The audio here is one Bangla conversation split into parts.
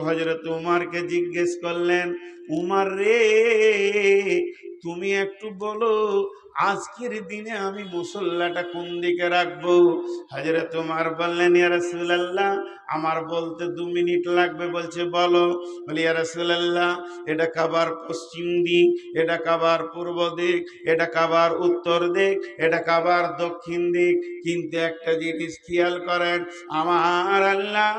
হজরত উমারকে জিজ্ঞেস করলেন উমার রে তুমি একটু বলো আজকের দিনে আমি মুসল্লাটা কোন দিকে রাখব? হজরত তোমার বললেন, ইয়া রাসূলুল্লাহ। আমার বলতে দু মিনিট লাগবে, বলছে, বলো। বলি, ইয়া রাসূলুল্লাহ, এটা কাবার পশ্চিম দিক, এটা কাবার পূর্ব দিক, এটা কাবার উত্তর দিক, এটা কাবার দক্ষিণ দিক। কিন্তু একটা জিনিস খেয়াল করেন, আমার আল্লাহ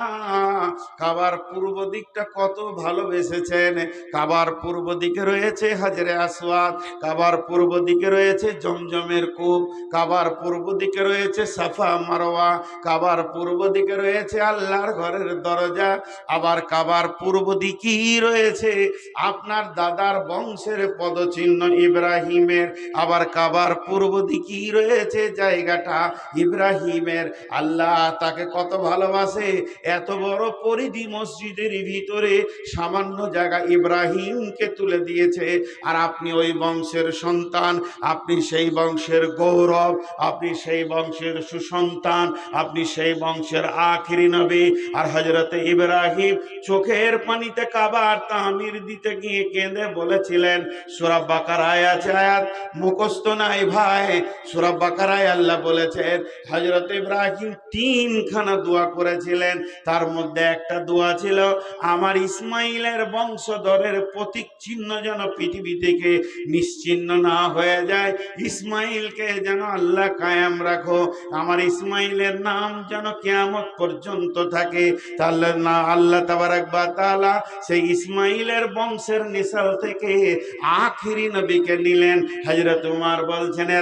কাবার পূর্ব দিকটা কত ভালোবেসেছেন। কাবার পূর্ব দিকে রয়েছে হাজরে আসওয়াদ, কাবার পূর্ব দিকে রয়েছে জমজমের কূপ। কাবার পূর্ব দিকে রয়েছে সাফা মারোয়া কাবার পূর্ব দিকে রয়েছে আল্লাহর ঘরের দরজা, আবার কাবার পূর্ব দিকেই রয়েছে আপনার দাদার বংশের পদচিহ্ন ইব্রাহিমের, আবার কাবার পূর্ব দিকেই রয়েছে জায়গাটা ইব্রাহিমের। আল্লাহ তাকে কত ভালোবাসে, এত বড় পরিধি মসজিদের ভিতরে সামান্য জায়গা ইব্রাহিমকে তুলে দিয়েছে। আর আপনি ওই বংশের সন্তান, আপনি সেই বংশের গৌরব, আপনি সেই বংশের সুসন্তান, আপনি সেই বংশের আখিরি নবী। আর হজরত ইব্রাহিম চোখের পানিতে কাবার তামির দিতে গিয়ে কেঁদে বলেছিলেন, সুরা বাকারায় আছে আয়াত? মুখস্থ নাই ভাই। সুরা বাকারায় আল্লাহ বলেছেন হজরত ইব্রাহিম তিনখানা দোয়া করেছিলেন। তার মধ্যে একটা দোয়া ছিল, আমার ইসমাইলের বংশধরের প্রতীক চিহ্ন যেন পৃথিবী থেকে নিশ্চিহ্ন না হয়ে যায়। ইসমাইলকে যেন আল্লাহ কায়াম রাখো। আমার ইসমাইলের নাম যেন কেয়ামত পর্যন্ত থাকে। তাহলে না, আল্লাহ তাবারাক বা তাআলা সেই ইসমাইলের বংশের নিসাল থেকে আখিরি নবীকে নিলেন। হযরত উমার বলছেন, "এ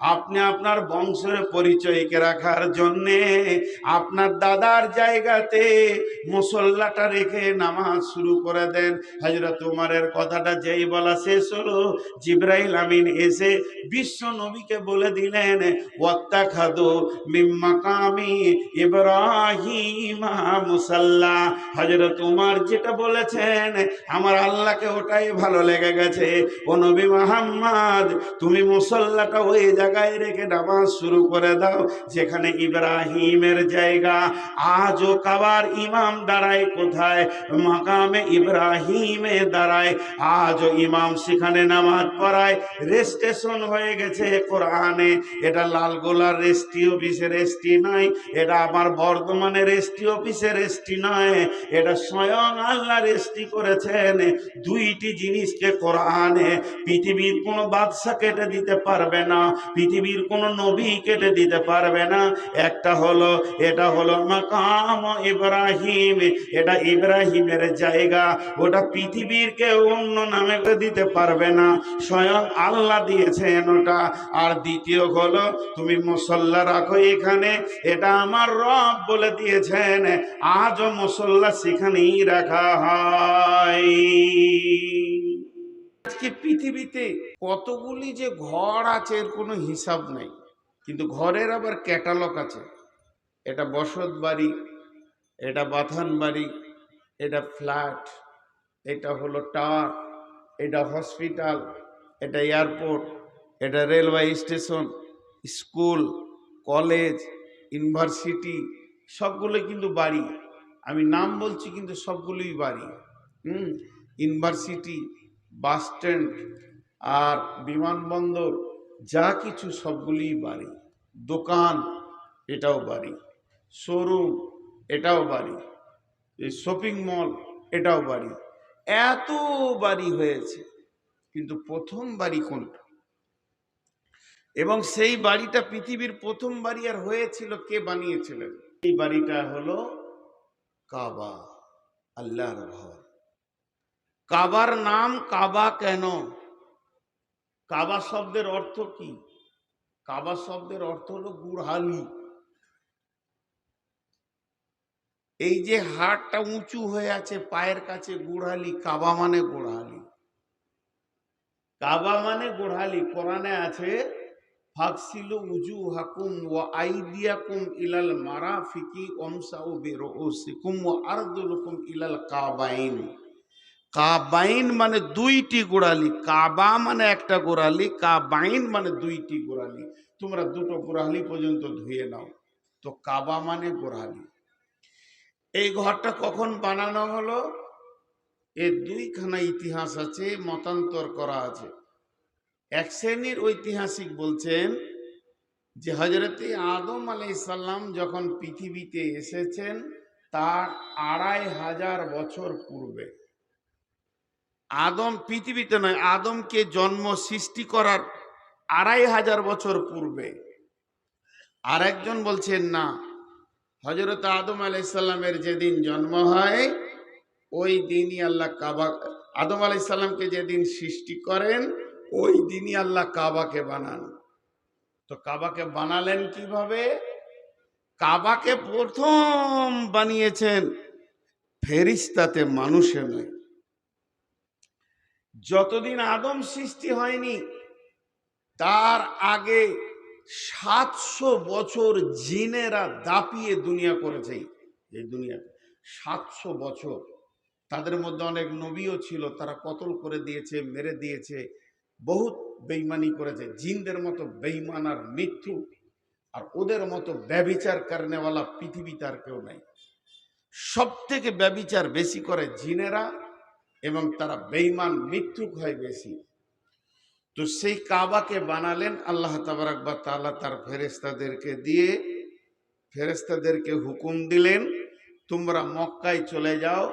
আপনি আপনার বংশের পরিচয়কে রাখার জন্যে আপনার দাদার জায়গাতে মুসল্লাটা রেখে নামাজ শুরু করে দেন। হজরত উমারের কথাটা যেই বলা শেষ হলো জিব্রাইল এসে বিশ্ব নবীকে বলে দিলেন ওয়াত্তা খাদু মিম্মাকামি ইব্রাহিম মুসাল্লা। হজরত উমার যেটা বলেছেন, আমার আল্লাহকে ওটাই ভালো লেগে গেছে। ও নবী মোহাম্মদ, তুমি মুসল্লাটা ওই জায়গায় রেখে নামাজ শুরু করে দাও, যেখানে ইব্রাহিমের জায়গা। আজও কাবার ইমাম দাঁড়ায় কোথায়? মাকামে ইব্রাহিমে দাঁড়ায়। আজও ইমাম সেখানে নামাজ পড়ায়। রেজিস্ট্রেশন হয়ে গেছে কোরআনে। এটা লালগোলার রেস্টি অফিসের নয় এটা আমার বর্ধমানের রেস্টি অফিসের নয় এটা স্বয়ং আল্লাহ রেস্টি করেছেন দুইটি জিনিসকে কোরআনে। পৃথিবীর কোনো বাদশা কেটে দিতে পারবে না, পৃথিবীর কোনো নবী কেটে দিতে পারবে না। একটা হলো, এটা হলো মাকাম ইব্রাহিম। এটা ইব্রাহিমের জায়গা, ওটা পৃথিবীর কেউ অন্য নামে দিতে পারবে না। স্বয়ং আল্লাহ দিয়েছেন ওটা। আর দ্বিতীয় হলো, তুমি মুসল্লা রাখো এখানে, এটা আমার রব বলে দিয়েছেন, আজও মুসল্লা সেখানেই রাখা হয়। আজকে পৃথিবীতে কতগুলি যে ঘর আছে, এর কোনো হিসাব নেই। কিন্তু ঘরের আবার ক্যাটালগ আছে। এটা বসত বাড়ি, এটা বাথান বাড়ি, এটা ফ্ল্যাট, এটা হলো টাওয়ার, এটা হসপিটাল এটা এয়ারপোর্ট, এটা railway station, school, college, university, সবগুলো কিন্তু বাড়ি। আমি নাম বলছি কিন্তু সবগুলোই বাড়ি। হুম, ইউনিভার্সিটি, বাস স্ট্যান্ড আর বিমানবন্দর, যা কিছু সবগুলিই বাড়ি। দোকান, এটাও বাড়ি। শোরুম, এটাও বাড়ি। শপিং মল, এটাও বাড়ি। এত বাড়ি হয়েছে। কিন্তু প্রথম বাড়ি কোনটা? এবং সেই বাড়িটা পৃথিবীর প্রথম বাড়ি আর হয়েছিল কে বানিয়েছিলেন? এই বাড়িটা হলো কাবা, আল্লাহর ঘর কাবার নাম কাবা কেন? কাবা শব্দের অর্থ কি? কাবা শব্দের অর্থ হলো গুড়হালি এই যে হাড়টা উঁচু হয়ে আছে, পায়ের কাছে গুড়হালি কাবা মানে গোড়হালি কাবা মানে গোড়ালি। কোরআনে আছে ফাকসিলু উজু হাকুম ও আইদিয়াকুম ইলাল মারাফিকি ওমসাউ বিরুসিকুম ও আরদুলকুম ইলাল কাবাইন। কাবাইন মানে দুইটি গোড়ালি। কাবা মানে একটা গোড়ালি, কাবাইন মানে দুইটি গোড়ালি। তোমরা দুটো গোড়ালি পর্যন্ত ধুয়ে নাও। তো কাবা মানে গোড়ালি। এই ঘরটা কখন বানানো হলো? এর দুইখানা ইতিহাস আছে, মতান্তর করা আছে। এক শ্রেণির ঐতিহাসিক বলছেন যে হজরতে আদম আলাইসাল্লাম যখন পৃথিবীতে এসেছেন, তার আড়াই হাজার বছর পূর্বে। আদম পৃথিবীতে নয়, আদমকে জন্ম সৃষ্টি করার আড়াই হাজার বছর পূর্বে। আর একজন বলছেন, না হজরত আদম আলাইসাল্লামের যেদিন জন্ম হয় ওই দিনই আল্লাহ কাবা, আদম আলাইসাল্লামকে যেদিন সৃষ্টি করেন, ওই দিনই আল্লাহ কাবাকে বানান। তো কাবাকে বানালেন কীভাবে? কাবাকে প্রথম বানিয়েছেন ফেরিস্তাতে, মানুষে নয়। যতদিন আদম সৃষ্টি হয়নি, তার আগে সাতশো বছর জিনেরা দাপিয়ে দুনিয়া করেছে। এই দুনিয়াতে সাতশো বছর। তাদের মধ্যে অনেক নবীও ছিল, তারা কতল করে দিয়েছে, মেরে দিয়েছে, বহুত বেইমানি করেছে। জিনদের মতো বেইমান আর মৃত্যু আর ওদের মতো ব্যবিচার কারণেওয়ালা পৃথিবীতে আর কেউ নাই। সব থেকে ব্যবিচার বেশি করে জিনেরা এবং তারা বেইমান মৃত্যুক হয় বেশি। তো সেই কাবাকে বানালেন আল্লাহ তাবারাকবা তাআলা তার ফেরেস্তাদেরকে দিয়ে ফেরেস্তাদেরকে হুকুম দিলেন, তোমরা মক্কায় চলে যাও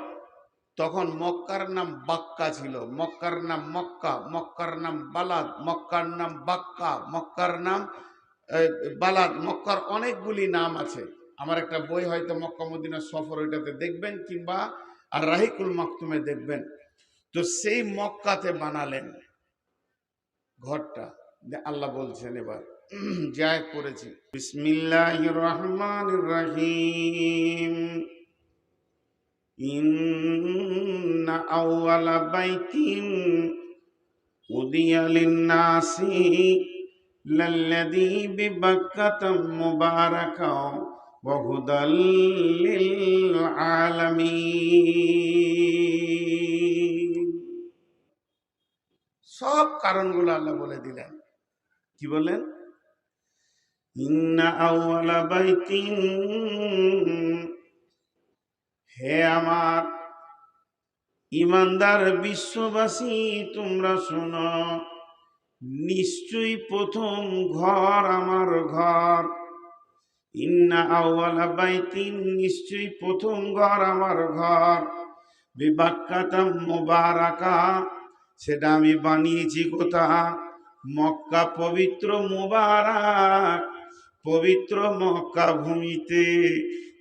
তখন মক্কার নাম বাক্কা ছিল। মক্কার নাম মক্কা, মক্কার নাম বালাদ, মক্কার নাম বাক্কা, মক্কার নাম বালাদ, মক্কার অনেকগুলি নাম আছে। আমার একটা বই হয়তো মক্কা মদিনা সফর ওইটাতে দেখবেন কিংবা আর রাহিকুল মাকতুমে দেখবেন। তো সেই মক্কাতে বানালেন ঘরটা। আল্লাহ বলছেন এবার যায় পড়েছি। বিসমিল্লাহ রহমান রহিম। إن أول بيت أُذِيَ للناس للذي ببكة مباركا وهدى للعالمين সব কারণগুলো আল্লাহ বলে দিলেন কি বলেন ইন্না আউয়ালা বাইতিন হে আমার ইমানদার বিশ্ববাসী, তোমরা শোনো, নিশ্চয়ই প্রথম ঘর আমার ঘর। ইন্না আউয়ালা বাইতিন, নিশ্চয়ই প্রথম ঘর আমার ঘর। বিবাক্কাতাম মুবারাকা, সেটা আমি বানিয়েছি কোথা মক্কা পবিত্র মুবারক, পবিত্র মক্কা ভূমিতে।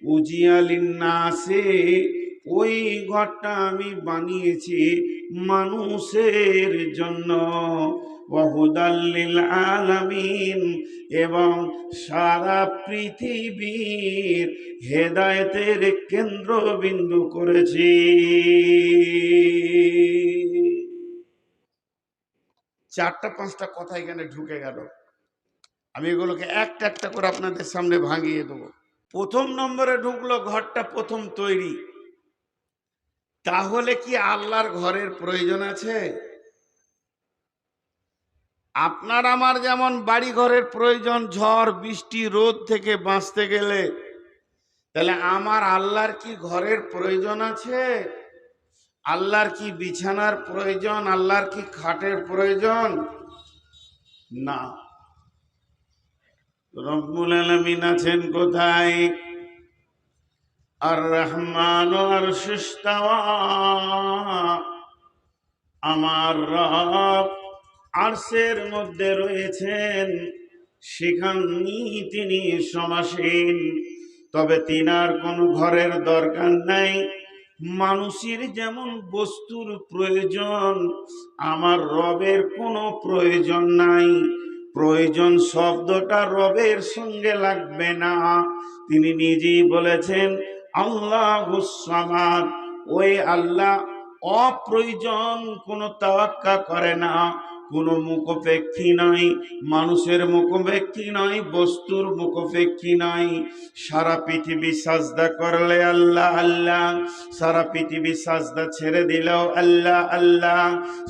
উজিয়ালিন্নাসে, ওই ঘরটা আমি বানিয়েছি মানুষের জন্য। আলামিন এবং সারা পৃথিবীর হেদায়েতের কেন্দ্রবিন্দু করেছি। চারটা পাঁচটা কথা এখানে ঢুকে গেল। আমি এগুলোকে একটা একটা করে আপনাদের সামনে ভাঙিয়ে দেবো। প্রথম নম্বরে ঢুকলো, ঘরটা প্রথম তৈরি। তাহলে কি আল্লাহর ঘরের প্রয়োজন আছে? আপনার আমার যেমন বাড়ি ঘরের প্রয়োজন, ঝড়, বৃষ্টি, রোদ থেকে বাঁচতে গেলে, তাহলে আমার আল্লাহর কি ঘরের প্রয়োজন আছে? আল্লাহর কি বিছানার প্রয়োজন? আল্লাহর কি খাটের প্রয়োজন? না। রব্বুল আলমিন আছেন কোথায়? আর রহমান আমার রব আরশের মধ্যে রয়েছেন সেখানেই তিনি সমাসীন। তবে তিনার কোনো ঘরের দরকার নাই। মানুষের যেমন বস্তুর প্রয়োজন, আমার রবের কোনো প্রয়োজন নাই। প্রয়োজন শব্দটা রবের সঙ্গে লাগবে না। তিনি নিজেই বলেছেন, আল্লাহ ওই আল্লাহ অপ্রয়োজন কোনো তাওয়াক্কা করে না। কোনো মুখপেক্ষী নাই, মানুষের মুখপেক্ষী নাই, বস্তুর মুখপেক্ষী নাই। সারা পৃথিবী সাজদা করলে আল্লাহ আল্লাহ। সারা পৃথিবী সাজদা ছেড়ে দিল আল্লাহ আল্লাহ।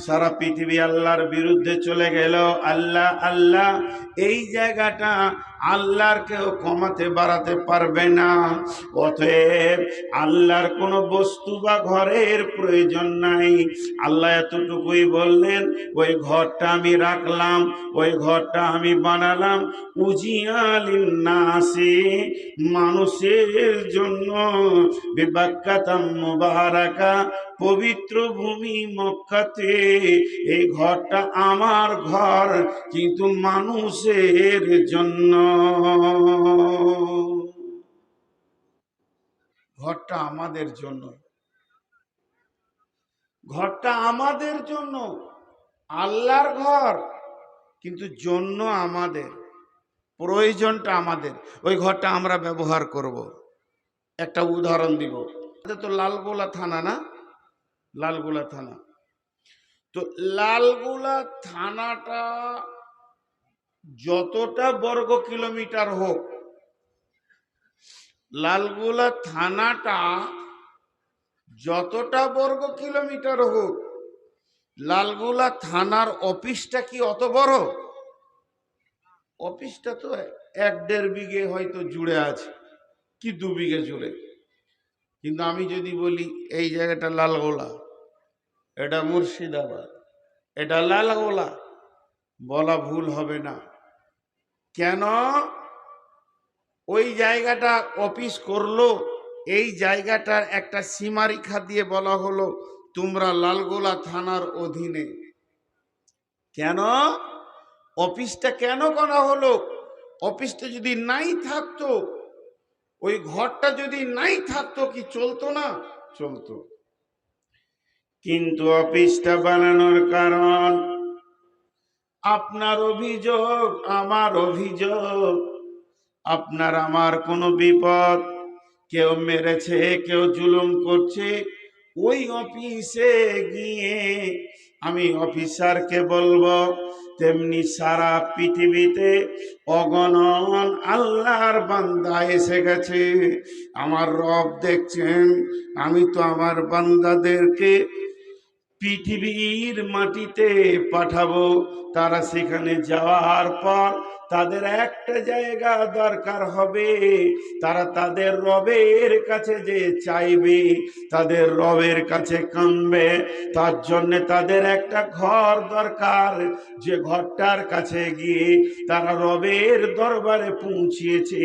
সারা পৃথিবী আল্লাহর বিরুদ্ধে চলে গেল আল্লাহ আল্লাহ। এই জায়গাটা আল্লাহর কেউ কমাতে বাড়াতে পারবে না। অতএব আল্লাহর কোনো বস্তু বা ঘরের প্রয়োজন নাই। আল্লাহ এতটুকুই বললেন, ওই ঘরটা আমি রাখলাম, ওই ঘরটা আমি বানালাম। উজিয়ালিন্নাসি মানুষের জন্য বিবাক্কাতাম পবিত্র ভূমি মক্কাতে। এই ঘরটা আমার ঘর, কিন্তু মানুষের জন্য। ঘরটা আমাদের জন্য। ঘরটা আমাদের জন্য। আল্লাহর ঘর, কিন্তু জন্য আমাদের। প্রয়োজনটা আমাদের। ওই ঘরটা আমরা ব্যবহার করব। একটা উদাহরণ দিব। তো লালগোলা থানা না? লালগোলা থানা। তো লালগোলা থানাটা যতটা বর্গ কিলোমিটার হোক, লালগোলা থানাটা যতটা বর্গ কিলোমিটার হোক, লালগোলা থানার অফিসটা কি অত বড়? অফিসটা তো এক দেড় বিঘে হয়তো জুড়ে আছে, কি দু বিঘে জুড়ে। কিন্তু আমি যদি বলি এই জায়গাটা লালগোলা, এটা মুর্শিদাবাদ, এটা লালগোলা, বলা ভুল হবে না। কেন? ওই জায়গাটা অফিস করল, এই জায়গাটার একটা সীমারেখা দিয়ে বলা হলো, তোমরা লালগোলা থানার অধীনে। কেন? অফিসটা কেন করা হলো? অফিসটা যদি নাই থাকতো, ওই ঘরটা যদি নাই থাকতো কি চলতো না? চলতো। কিন্তু অফিসটা বানানোর কারণ আপনার অভিযোগ, আমার অভিযোগ। আপনার আমার কোনো বিপদ, কেউ মেরেছে, কেউ জুলুম করছে, ওই অফিসে গিয়ে আমি অফিসারকে বলব, তেমনি সারা পৃথিবীতে অগণন আল্লাহর বান্দা এসে গেছে। আমার রব দেখছেন, আমি তো আমার বান্দাদেরকে পৃথিবীর মাটিতে পাঠাবো। তারা সেখানে যাওয়ার পর তাদের একটা জায়গা দরকার হবে। তারা তাদের রবের কাছে যে চাইবে, তাদের রবের কাছে কামবে তার জন্য তাদের একটা ঘর দরকার। যে ঘরটার কাছে গিয়ে তারা রবের দরবারে পৌঁছিয়েছে,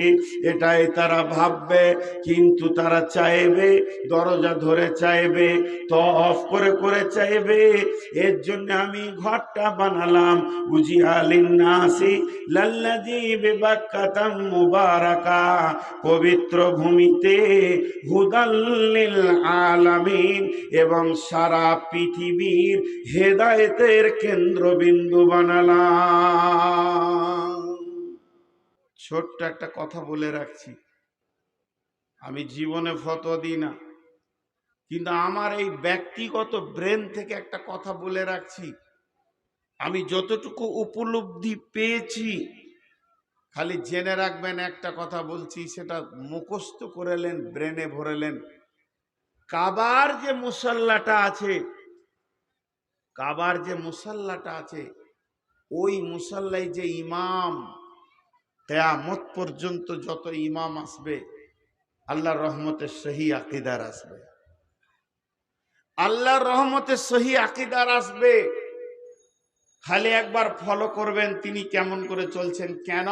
এটাই তারা ভাববে। কিন্তু তারা চাইবে, দরজা ধরে চাইবে তফ করে করে চাইবে। এর জন্য আমি ঘরটা বানালাম। উজিয়ালিন নাসি লাল্লাজি বিবাক্কাতাম পবিত্র ভূমিতে হুদাল্লিল আলামিন এবং সারা পৃথিবীর হেদায়েতের কেন্দ্রবিন্দু বানালাম। ছোট্ট একটা কথা বলে রাখছি। আমি জীবনে ফটো দিই না, কিন্তু আমার এই ব্যক্তিগত ব্রেন থেকে একটা কথা বলে রাখছি। আমি যতটুকু উপলব্ধি পেয়েছি খালি জেনে রাখবেন একটা কথা বলছি, সেটা মুখস্থ করেলেন, ব্রেনে ভরেলেন। কাবার যে মুসাল্লাটা আছে, কাবার যে মুসাল্লাটা আছে, ওই মুসাল্লায় যে ইমাম, কেয়ামত পর্যন্ত যত ইমাম আসবে, আল্লাহর রহমতের সহি আকিদার আসবে। আল্লাহর রহমতের সহি আকিদার আসবে। খালি একবার ফলো করবেন, তিনি কেমন করে চলছেন? কেন?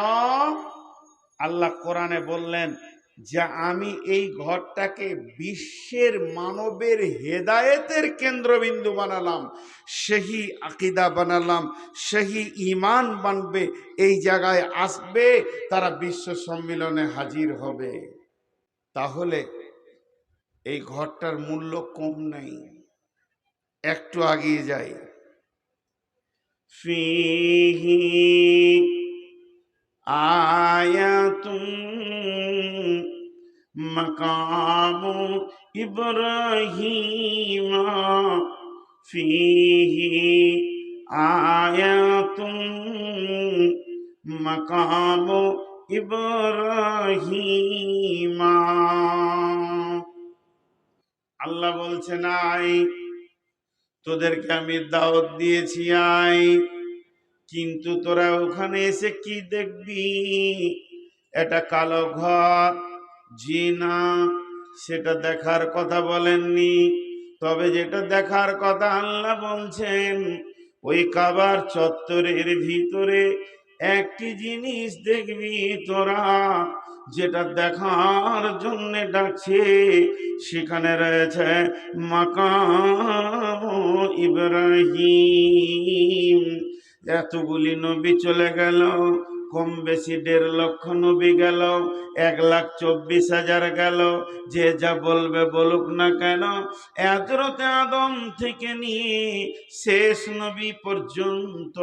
আল্লাহ কোরআনে বললেন যে, আমি এই ঘরটাকে বিশ্বের মানবের হেদায়েতের কেন্দ্রবিন্দু বানালাম সেহি আকিদা বানালাম সেহি ইমান বানবে, এই জায়গায় আসবে, তারা বিশ্ব সম্মিলনে হাজির হবে। তাহলে এই ঘরটার মূল্য কম নেই। একটু আগিয়ে যাই। فيه آية مقام إبراهيم فيه آية مقام إبراهيم আল্লাহ বলছেন আই তোদেরকে আমি দাওয়াত দিয়েছি আই কিন্তু তোরা ওখানে এসে কি দেখবি? এটা কালো ঘর, জি না, সেটা দেখার কথা বলেননি। তবে যেটা দেখার কথা আল্লাহ বলছেন, ওই কাবার চত্বরের ভিতরে একটি জিনিস দেখবি তোরা। যেটা দেখার জন্য ডাকছে সেখানে রয়েছে মাকাম ইব্রাহিম। এতগুলি নবী চলে গেল কম বেশি দেড় লক্ষ নবী গেল, এক লাখ চব্বিশ হাজার গেল। যে যা বলবে বলুক না কেন এতরতে আদম থেকে নিয়ে শেষ নবী পর্যন্ত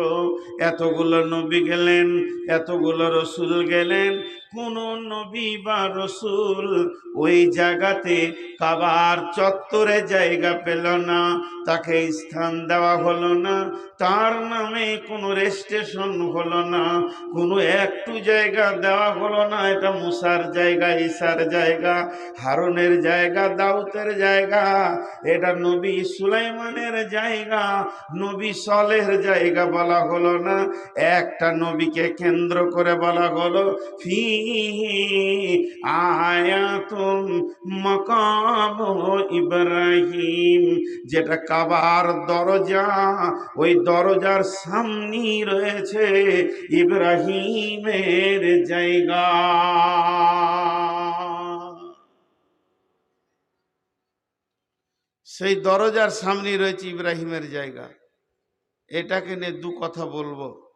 এতগুলো নবী গেলেন, এতগুলো রসুল গেলেন। কোন নবী বা রসুল ওই জায়গাতে কাবার চত্বরে জায়গা পেল না, তাকে স্থান দেওয়া হলো না, তার নামে কোনো রেজিস্ট্রেশন হলো না, কোনো একটু জায়গা দেওয়া হলো না, এটা মুসার জায়গা, ঈশার জায়গা, হারনের জায়গা দাউতের জায়গা, এটা নবী সুলাইমানের জায়গা, নবী সলের জায়গা বলা হলো না, একটা নবীকে কেন্দ্র করে বলা হলো, ফি আয়াতুম মকাম ইব্রাহিম, যেটা কাবার দরজা, ওই দরজার সামনে রয়েছে ইব্রাহিমের জায়গা। সেই দরজার সামনে রয়েছে ইব্রাহিমের জায়গা। এটাকে নিয়ে দু কথা বলব।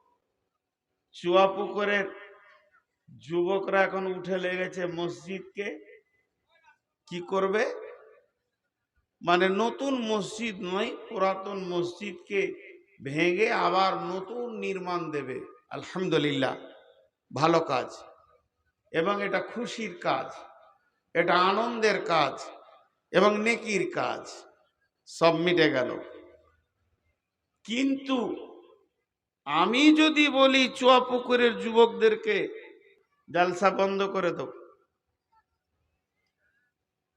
চুয়াপুকুরের যুবকরা এখন উঠে লেগেছে মসজিদকে। কি করবে? মানে নতুন মসজিদ নয়, পুরাতন মসজিদকে ভেঙে আবার নতুন নির্মাণ দেবে। আলহামদুলিল্লাহ, ভালো কাজ। এবং এটা খুশির কাজ, এটা আনন্দের কাজ, এবং নেকির কাজ, সব মিটে গেল। কিন্তু আমি যদি বলি চুয়াপুকুরের যুবকদেরকে জালসা বন্ধ করে দাও।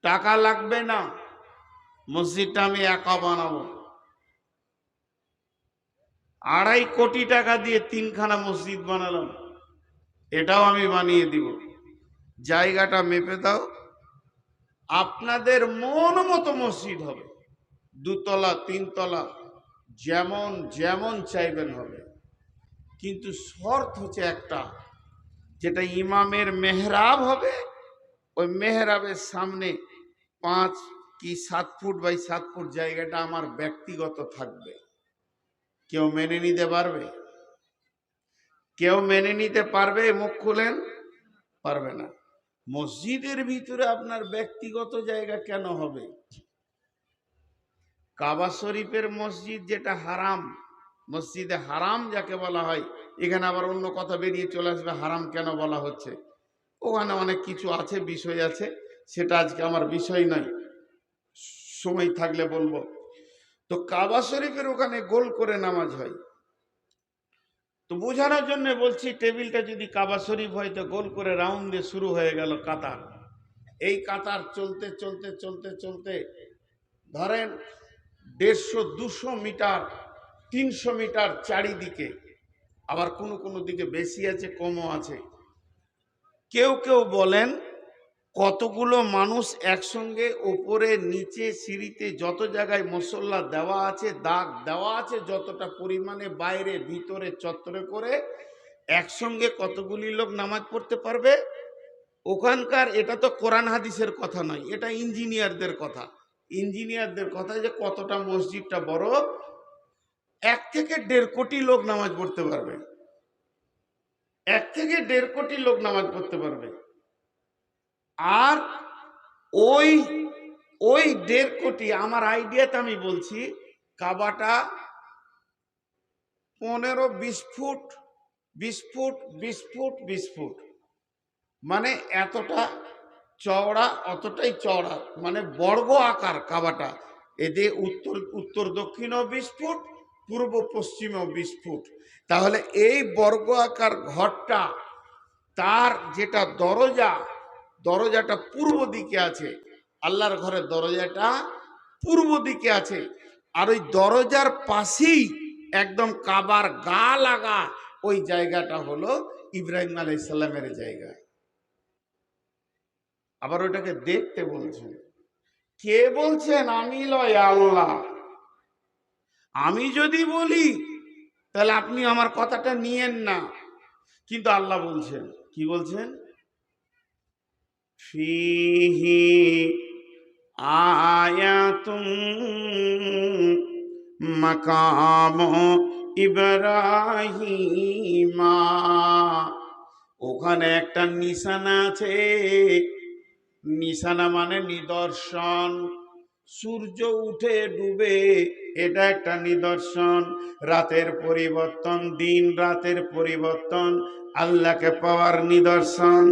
টাকা লাগবে না, মসজিদটা আমি একা বানাবো। আড়াই কোটি টাকা দিয়ে তিনখানা মসজিদ বানালাম। এটাও আমি বানিয়ে দিব। জায়গাটা মেপে দাও। আপনাদের মন মতো মসজিদ হবে। দুতলা, তিনতলা, যেমন যেমন চাইবেন হবে। কিন্তু শর্ত হচ্ছে একটা, যেটা ইমামের মেহরাব হবে, ওই মেহরাবের সামনে পাঁচ কি সাত ফুট বাই সাত ফুট জায়গাটা আমার ব্যক্তিগত থাকবে। কেউ মেনে নিতে পারবে? কেউ মেনে নিতে পারবে, মুখ খুলেন? পারবে না। মসজিদের ভিতরে আপনার ব্যক্তিগত জায়গা কেন হবে? কাবা শরীফের মসজিদ যেটা হারাম, মসজিদে হারাম যাকে বলা হয়, এখানে আবার অন্য কথা বেরিয়ে চলে আসবে, হারাম কেন বলা হচ্ছে? ওখানে অনেক কিছু আছে, বিষয় আছে, সেটা আজকে আমার বিষয় নয়। সময় থাকলে বলব। তো কাবা শরীফের ওখানে গোল করে নামাজ হয়। তো বোঝানোর জন্য বলছি, টেবিলটা যদি কাবা শরীফ হয় তো গোল করে রাউন্ড শুরু হয়ে গেল কাতার। এই কাতার চলতে চলতে চলতে চলতে ধরেন দেড়শো, দুশো মিটার, তিনশো মিটার চারিদিকে, আবার কোনো কোনো দিকে বেশি আছে, কমও আছে। কেউ কেউ বলেন কতগুলো মানুষ একসঙ্গে ওপরে, নিচে, সিঁড়িতে যত জায়গায় মশল্লা দেওয়া আছে, দাগ দেওয়া আছে, যতটা পরিমাণে বাইরে, ভিতরে চত্বরে করে একসঙ্গে কতগুলি লোক নামাজ পড়তে পারবে? ওখানকার, এটা তো কোরআন হাদিসের কথা নয়, এটা ইঞ্জিনিয়ারদের কথা। ইঞ্জিনিয়ারদের কথা যে কতটা মসজিদটা বড়, এক থেকে দেড় কোটি লোক নামাজ পড়তে পারবে। এক থেকে দেড় কোটি লোক নামাজ পড়তে পারবে। আর ওই ওই দেড় কোটি, আমার আইডিয়াতে আমি বলছি, কাবাটা পনেরো বিশ ফুট বিশ ফুট বিশ ফুট বিশ ফুট। মানে এতটা চওড়া, অতটাই চওড়া মানে বর্গ আকার কাবাটা। এদের উত্তর উত্তর দক্ষিণও বিশ ফুট, পূর্ব পশ্চিমেও বিশ ফুট। তাহলে এই বর্গ আকার ঘরটা, তার যেটা দরজা দরজাটা পূর্ব দিকে আছে। আল্লাহর ঘরের দরজাটা পূর্ব দিকে আছে। আর ওই দরজার পাশেই একদম কাবার গা লাগা ওই জায়গাটা হলো ইব্রাহিম আলাইসাল্লামের জায়গা। আবার ওটাকে দেখতে বলছেন। কে বলছেন? আমি লয় আল্লাহ। আমি যদি বলি, তাহলে আপনি আমার কথাটা নিয়েন না। কিন্তু আল্লাহ বলছেন। কি বলছেন? ফিহি আয়াতুম মাকাম ইব্রাহিমা। ওখানে একটা নিশানা আছে। নিশানা মানে নিদর্শন। সূর্য উঠে ডুবে, এটা একটা নিদর্শন। রাতের পরিবর্তন, দিন রাতের পরিবর্তন আল্লাহকে পাওয়ার নিদর্শন,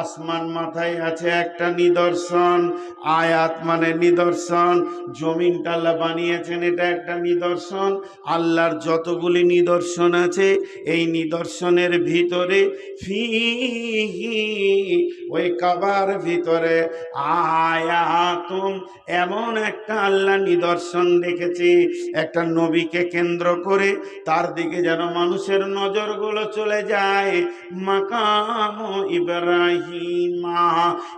আসমান মাথায় আছে একটা নিদর্শন, আয়াত মানে নিদর্শন, জমিনটা আল্লাহ বানিয়েছেন এটা একটা নিদর্শন, আল্লাহর যতগুলি নিদর্শন আছে এই নিদর্শনের ভিতরে ফিহি, ওই কাবার ভিতরে আয়াতুম, এমন একটা আল্লাহ নিদর্শন রেখেছে একটা নবীকে কেন্দ্র করে তার দিকে যেন মানুষের নজরগুলো চলে যায় মাকাম ইব্রাহিমা।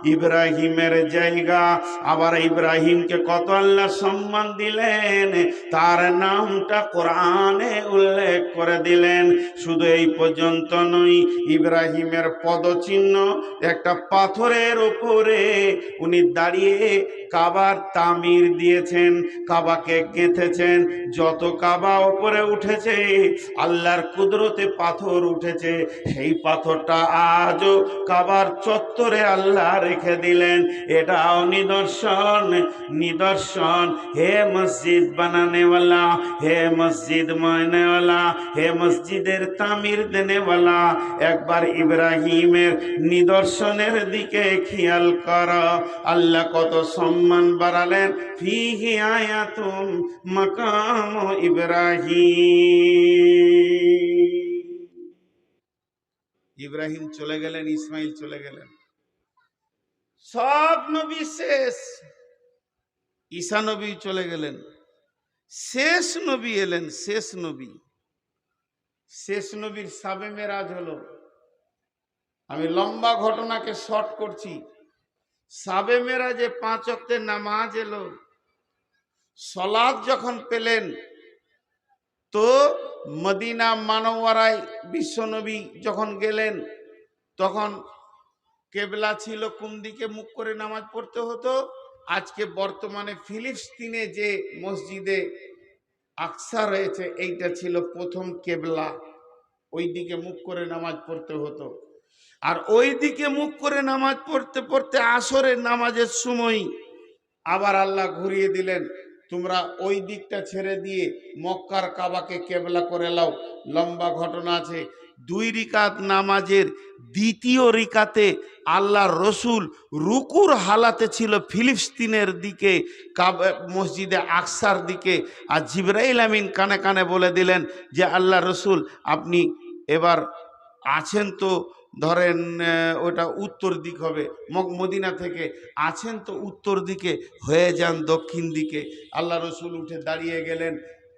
ইব্রাহিমের জায়গা। আবার ইব্রাহিমকে কত আল্লাহ সম্মান দিলেন? তার নামটা কোরআনে উল্লেখ করে দিলেন। শুধু এই পর্যন্ত নয়, ইব্রাহিমের পদচিহ্ন একটা পাথরের উপরে। উনি দাঁড়িয়ে কাবার তামির দিয়েছেন, কাবাকে গেঁথেছেন। যত কাবা উপরে উঠেছে, আল্লাহর কুদরতে পাথর উঠেছে, সেই পাথরটা আজও কাবার চত্বরে আল্লাহ রেখে দিলেন। এটাও নিদর্শন নিদর্শন। হে মসজিদ বানানেওয়ালা, হে মসজিদ মানেওয়ালা হে মসজিদের তামির দেনেওয়ালা, একবার ইব্রাহিমের নিদর্শনের দিকে খেয়াল কর। আল্লাহ কত সম্মান বাড়ালেন। ফিহি আয়াতুম মাকাম ইব্রাহিম। ইব্রাহিম চলে গেলেন, ইসমাইল চলে গেলেন। সব নবী শেষ। ঈসা নবী চলে গেলেন, শেষ নবী এলেন, শেষ নবী। শেষ নবীর সাবে মেরাজ হলো। আমি লম্বা ঘটনাকে শর্ট করছি। সাবে মেরাজে পাঁচ অক্টের নামাজ এলো। সলাদ যখন পেলেন তো মদিনা মানওয়ারায় বিশ্বনবী যখন গেলেন, তখন কেবলা ছিল কোন দিকে মুখ করে নামাজ পড়তে হতো? আজকে বর্তমানে ফিলিস্তিনে যে মসজিদে আকসা রয়েছে, এইটা ছিল প্রথম কেবলা। ওই দিকে মুখ করে নামাজ পড়তে হতো। আর ওই দিকে মুখ করে নামাজ পড়তে পড়তে আসরের নামাজের সময় আবার আল্লাহ ঘুরিয়ে দিলেন তোমরা ওই দিকটা ছেড়ে দিয়ে মক্কার কাবাকে কেবলা করে লাও লম্বা ঘটনা আছে। দুই রিকাত নামাজের দ্বিতীয় রিকাতে আল্লাহ রসুল রুকুর হালাতে ছিল ফিলিস্তিনের দিকে মসজিদে আকসার দিকে। আর জিব্রাইল আমিন কানে কানে বলে দিলেন যে আল্লাহ রসুল, আপনি এবার আছেন তো ধরেন ওটা উত্তর দিক হবে। মদিনা থেকে আছেন তো উত্তর দিকে, হয়ে যান দক্ষিণ দিকে। আল্লাহ রসুল উঠে দাঁড়িয়ে গেলেন।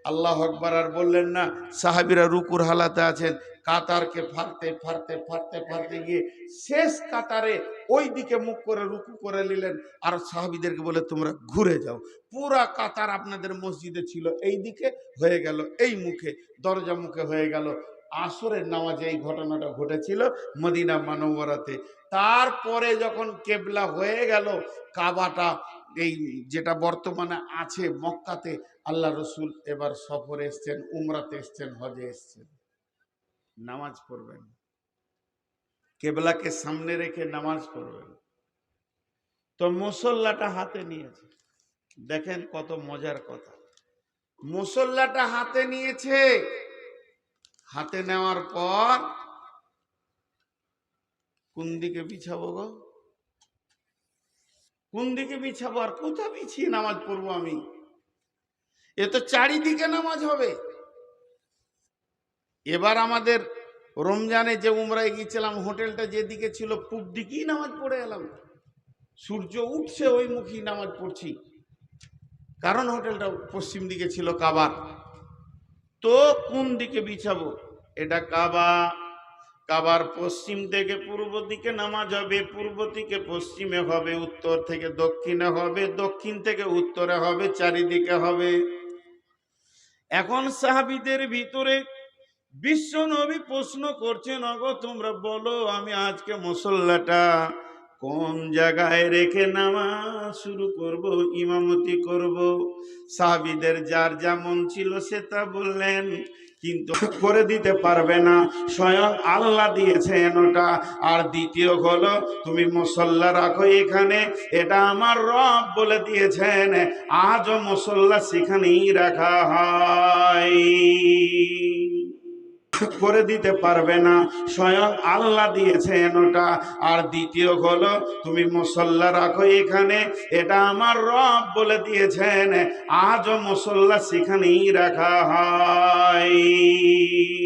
আল্লাহ আকবর আর বললেন না, সাহাবিরা রুকুর হালাতে আছেন। কাতারকে ফাড়তে ফাড়তে ফাড়তে ফাড়তে গিয়ে শেষ কাতারে ওই দিকে মুখ করে রুকু করে নিলেন। আর সাহাবিদেরকে বলে, তোমরা ঘুরে যাও। পুরা কাতার আপনাদের মসজিদে ছিল। এই দিকে হয়ে গেল, এই মুখে, দরজা মুখে হয়ে গেল। আসরের নামাজে এই ঘটনাটা ঘটেছিল মদিনা মানবরাতে তারপরে যখন কেবলা হয়ে গেল, কাবাটা এই যেটা বর্তমানে আছে মক্কাতে, আল্লাহ রসুল এবার সফরে এসছেন, উমরাতে এসছেন, হজে এসছেন। নামাজ পড়বেন। কেবলাকে সামনে রেখে নামাজ পড়বেন। তো মুসল্লাটা হাতে নিয়েছে। দেখেন কত মজার কথা। মুসল্লাটা হাতে নিয়েছে হাতে নেওয়ার পর কোন দিকে বিছাবো গো? কোন দিকে বিছাবো আর কোথা বিছিয়ে নামাজ পড়ব আমি? এ তো চারিদিকে নামাজ হবে। এবার আমাদের রমজানে যে উমরায় গিয়েছিলাম, হোটেলটা যেদিকে ছিল, পূব দিকেই নামাজ পড়ে এলাম। সূর্য উঠছে, ওই মুখী নামাজ পড়ছি। কারণ হোটেলটা পশ্চিম দিকে ছিল কাবার। তো কোন দিকে বিছাবো? এটা কাবা। কাবার পশ্চিম থেকে পূর্ব দিকে নামাজ হবে পূর্ব থেকে পশ্চিমে হবে, উত্তর থেকে দক্ষিণে হবে, দক্ষিণ থেকে উত্তরে হবে, চারিদিকে হবে। এখন সাহাবিদের ভিতরে বিশ্ব নবী প্রশ্ন করছেন, অগো, তোমরা বলো, আমি আজকে মুসল্লাটা কোন জায়গায় রেখে নামাজ শুরু করব, ইমামতি করব। সাহাবিদের যার যেমন ছিল সে তা বললেন, কিন্তু করে দিতে পারবে না। স্বয়ং আল্লাহ দিয়েছেন ওটা। আর দ্বিতীয় হলো, তুমি মুসল্লা রাখো এখানে। এটা আমার রব বলে দিয়েছেন, আজও মুসল্লা সেখানেই রাখা হয়। করে দিতে পারবে না। স্বয়ং আল্লাহ দিয়েছেন ওটা। আর দ্বিতীয় হলো, তুমি মুসল্লা রাখো এখানে। এটা আমার রব বলে দিয়েছেন। আজও মুসল্লা সেখানেই রাখা হয়।